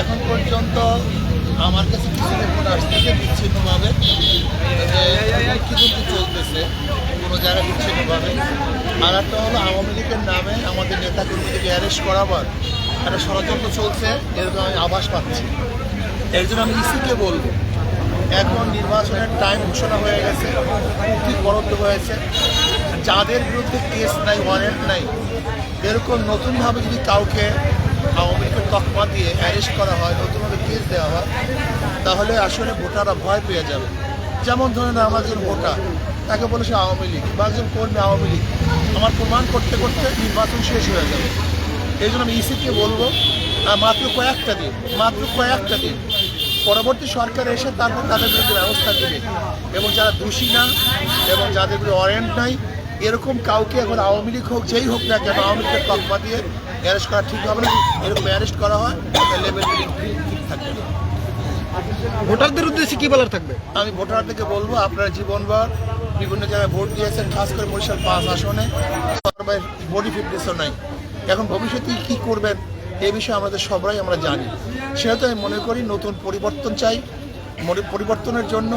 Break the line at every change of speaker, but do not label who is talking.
এখন পর্যন্ত আমার কাছে কিছু রিপোর্ট আসতেছে বিচ্ছিন্নভাবে। কিছু চলতেছে, কোনো জায়গায় বিচ্ছিন্নভাবে। আর একটা হলো আওয়ামী লীগের নামে আমাদের নেতাকর্মীদেরকে অ্যারেস্ট করাবার একটা ষড়যন্ত্র চলছে এরকম আমি আভাস পাচ্ছি। এর জন্য আমি ইসিকে বলব, এখন নির্বাচনের টাইম ঘোষণা হয়ে গেছে কি বরাদ্দ হয়েছে। যাদের বিরুদ্ধে কেস নাই ওয়ারেন্ট নাই, এরকম নতুনভাবে যদি কাউকে আওয়ামী লীগের তকমা দিয়ে অ্যারেস্ট করা হয়, নতুনভাবে কেস দেওয়া হয়, তাহলে আসলে ভোটাররা ভয় পেয়ে যাবে। যেমন ধরেন একজন ভোটার, তাকে বলে সে আওয়ামী লীগ, বা একজন কর্মী আওয়ামী লীগ, আমার প্রমাণ করতে করতে নির্বাচন শেষ হয়ে যাবে। এই জন্য আমি ইসিকে বলব মাত্র কয়েকটা দিন, মাত্র কয়েকটা দিন। পরবর্তী সরকার এসে তারপর তাদের বিরুদ্ধে ব্যবস্থা নেবে। এবং যারা দোষী না, এবং যাদের বিরুদ্ধে ওয়ারেন্ট নাই, এরকম কাউকে এখন আওয়ামী লীগ হোক, যেই হোক না কেন, আওয়ামী লীগের তকমা দিয়ে অ্যারেস্ট করা ঠিক হবে না এরকম অ্যারেস্ট করা হয় লেভেল ঠিক থাকবে
ভোটারদের উদ্দেশ্যে কি বলার থাকবে?
আমি ভোটারদেরকে বলব আপনারা জীবনভর বিভিন্ন জায়গায় ভোট দিয়েছেন খাস করে বরিশাল পাঁচ আসনে। সবাই বডি ফিটনেসও নাই। এখন ভবিষ্যতে কি করবেন এ বিষয়ে আমাদের সবাই আমরা জানি। সেহেতু আমি মনে করি নতুন পরিবর্তন চাই। পরিবর্তনের জন্য